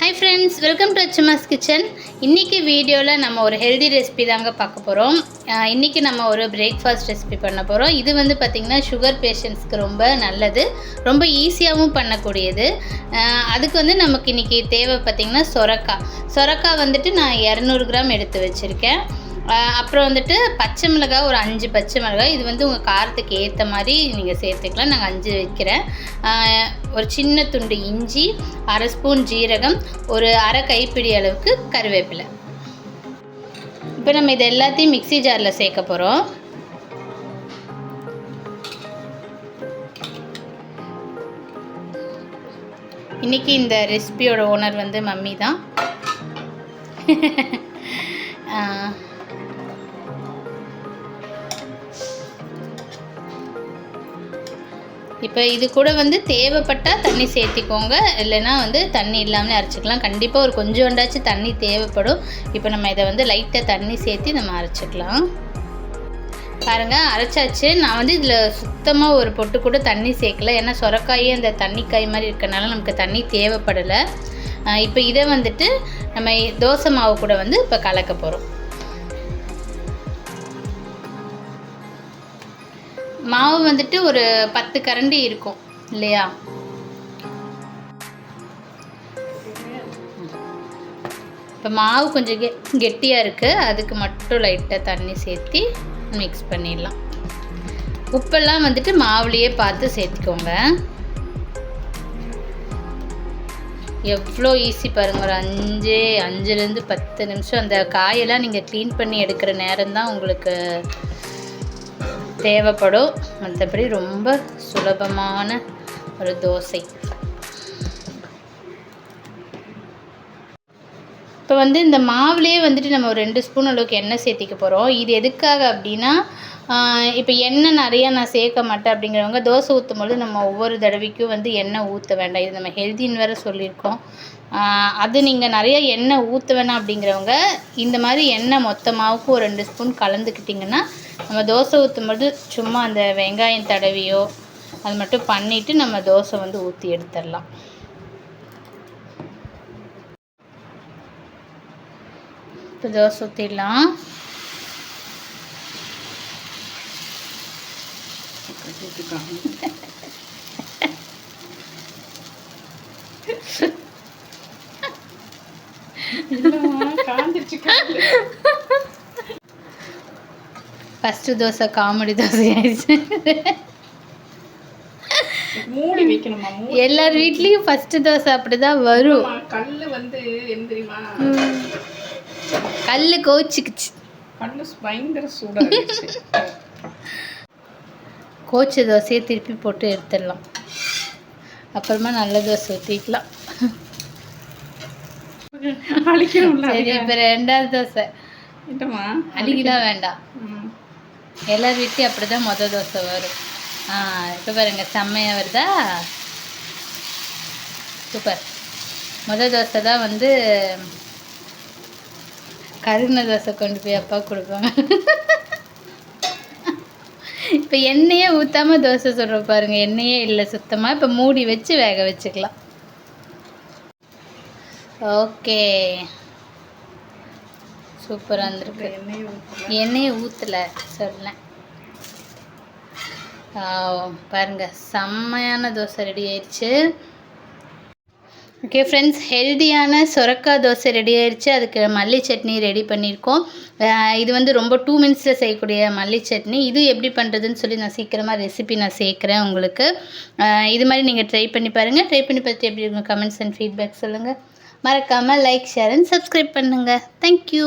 Hi friends welcome to அச்சுமாஸ் kitchen இன்றைக்கி வீடியோவில் நம்ம ஒரு ஹெல்தி ரெசிபி தாங்க பார்க்க போகிறோம் இன்றைக்கி நம்ம ஒரு பிரேக்ஃபாஸ்ட் ரெசிபி பண்ண போகிறோம் இது வந்து பார்த்திங்கன்னா சுகர் பேஷண்ட்ஸ்க்கு ரொம்ப நல்லது. ரொம்ப ஈஸியாகவும் பண்ணக்கூடியது. அதுக்கு வந்து நமக்கு இன்றைக்கி தேவை பார்த்திங்கன்னா சொரக்காய். சொரக்காய் வந்துட்டு நான் இரநூறு கிராம் எடுத்து வச்சுருக்கேன். அப்புறம் வந்துட்டு பச்சை மிளகாய் ஒரு அஞ்சு பச்சை மிளகாய். இது வந்து உங்கள் காரத்துக்கு ஏற்ற மாதிரி நீங்கள் சேர்த்துக்கலாம். நாங்கள் அஞ்சு வைக்கிறேன். ஒரு சின்ன துண்டு இஞ்சி அரை ஸ்பூன் ஜீரகம் ஒரு அரை கைப்பிடி அளவுக்கு கருவேப்பிலை. இப்போ நம்ம இது எல்லாத்தையும் மிக்ஸி ஜாரில் சேர்க்க போகிறோம் இன்றைக்கி இந்த ரெசிபியோட ஓனர் வந்து மம்மி தான். இப்போ இது கூட வந்து தேவைப்பட்டால் தண்ணி சேர்த்திக்கோங்க. இல்லைன்னா வந்து தண்ணி இல்லாமலே அரைச்சிக்கலாம். கண்டிப்பாக ஒரு கொஞ்சோண்டாச்சும் தண்ணி தேவைப்படும். இப்போ நம்ம இதை வந்து லைட்டாக தண்ணி சேர்த்து நம்ம அரைச்சிக்கலாம். பாருங்கள் அரைச்சாச்சு. நான் வந்து இதில் சுத்தமாக ஒரு பொட்டு கூட தண்ணி சேர்க்கல. ஏன்னா சொரக்காயே அந்த தண்ணி காய் மாதிரி இருக்கனால நமக்கு தண்ணி தேவைப்படலை. இப்போ இதை வந்துட்டு நம்ம தோசை மாவு கூட வந்து இப்போ கலக்க போகிறோம் மாவு வந்துட்டு ஒரு பத்து கரண்டி இருக்கும் இல்லையா? இப்போ மாவு கொஞ்சம் கெ கெட்டியாக இருக்குது அதுக்கு மட்டும் லைட்டாக தண்ணி சேர்த்து மிக்ஸ் பண்ணிடலாம். உப்பெல்லாம் வந்துட்டு மாவுலேயே பார்த்து சேர்த்துக்கோங்க. எவ்வளோ ஈஸி பாருங்கள் ஒரு அஞ்சு அஞ்சுலேருந்து பத்து நிமிஷம். அந்த காயெல்லாம் நீங்கள் க்ளீன் பண்ணி எடுக்கிற நேரம் தான் உங்களுக்கு தேவைப்படும். மற்றபடி ரொம்ப சுலபமான ஒரு தோசை. இப்போ வந்து இந்த மாவுலேயே வந்துட்டு நம்ம ஒரு ரெண்டு ஸ்பூன் அளவுக்கு எண்ணெய் சேர்த்திக்க போகிறோம் இது எதுக்காக அப்படின்னா இப்போ எண்ணெய் நிறையா நான் சேர்க்க மாட்டேன் அப்படிங்கிறவங்க தோசை ஊற்றும் நம்ம ஒவ்வொரு தடவைக்கும் வந்து எண்ணெய் ஊற்ற வேண்டாம். இது நம்ம ஹெல்த்தின்னு வேறு சொல்லியிருக்கோம். அது நீங்கள் நிறைய எண்ணெய் ஊற்ற வேணாம் அப்படிங்கிறவங்க இந்த மாதிரி எண்ணெய் மொத்த ஒரு ரெண்டு ஸ்பூன் கலந்துக்கிட்டிங்கன்னா நம்ம தோசை ஊற்றும்போது சும்மா அந்த வெங்காயம் தடவியோ அது மட்டும் பண்ணிவிட்டு நம்ம தோசை வந்து ஊற்றி எடுத்துடலாம். இப்போ தோசை ஊற்றிடலாம் ஃபஸ்ட்டு தோசை காமெடி தோசை ஆயிடுச்சு. மூடி வைக்கணுமா? மூடி எல்லார் வீட்லேயும் ஃபஸ்ட்டு தோசை அப்படி தான் வரும் கல்லு வந்து என்ன தெரியுமா? கல் கோச்சிக்குச்சு. பயங்கர கோச்ச தோசையை திருப்பி போட்டு எடுத்துடலாம். அப்புறமா நல்ல தோசை ஊற்றிக்கலாம் சரி இப்போ ரெண்டாவது தோசை. அடிக்கலாம் வேண்டாம். எல்லார் வீட்லேயும் அப்படி தான் மொதல் தோசை வரும். ஆ இப்போ பாருங்கள் செம்மையாக வருதா? சூப்பர். மொதல் தோசை தான் வந்து கருண தோசை கொண்டு போய் அப்பா கொடுப்பாங்க. இப்போ எண்ணெயே ஊற்றாம தோசை சொல்கிற பாருங்கள் எண்ணெயே இல்லை சுத்தமாக இப்போ மூடி வச்சு வேக வச்சுக்கலாம். ஓகே. சூப்பராக இருந்திருக்கு. எண்ணெயை ஊற்றலை சொல்லேன் பாருங்க செம்மையான தோசை ரெடி ஆயிடுச்சு ஓகே ஃப்ரெண்ட்ஸ் ஹெல்தியான சொரக்காய் தோசை ரெடி ஆயிடுச்சு அதுக்கு மல்லி சட்னி ரெடி பண்ணியிருக்கோம். இது வந்து ரொம்ப டூ மினிட்ஸில் செய்யக்கூடிய மல்லி சட்னி. இது எப்படி பண்ணுறதுன்னு சொல்லி நான் சீக்கிரமாக ரெசிபி நான் சேர்க்குறேன் உங்களுக்கு. இது மாதிரி நீங்கள் ட்ரை பண்ணி பாருங்கள் ட்ரை பண்ணி பார்த்து எப்படி இருக்கும் கமெண்ட்ஸ் அண்ட் ஃபீட்பேக் சொல்லுங்கள் மறக்காமல் லைக் ஷேர் அண்ட் சப்ஸ்கிரைப் பண்ணுங்கள் தேங்க்யூ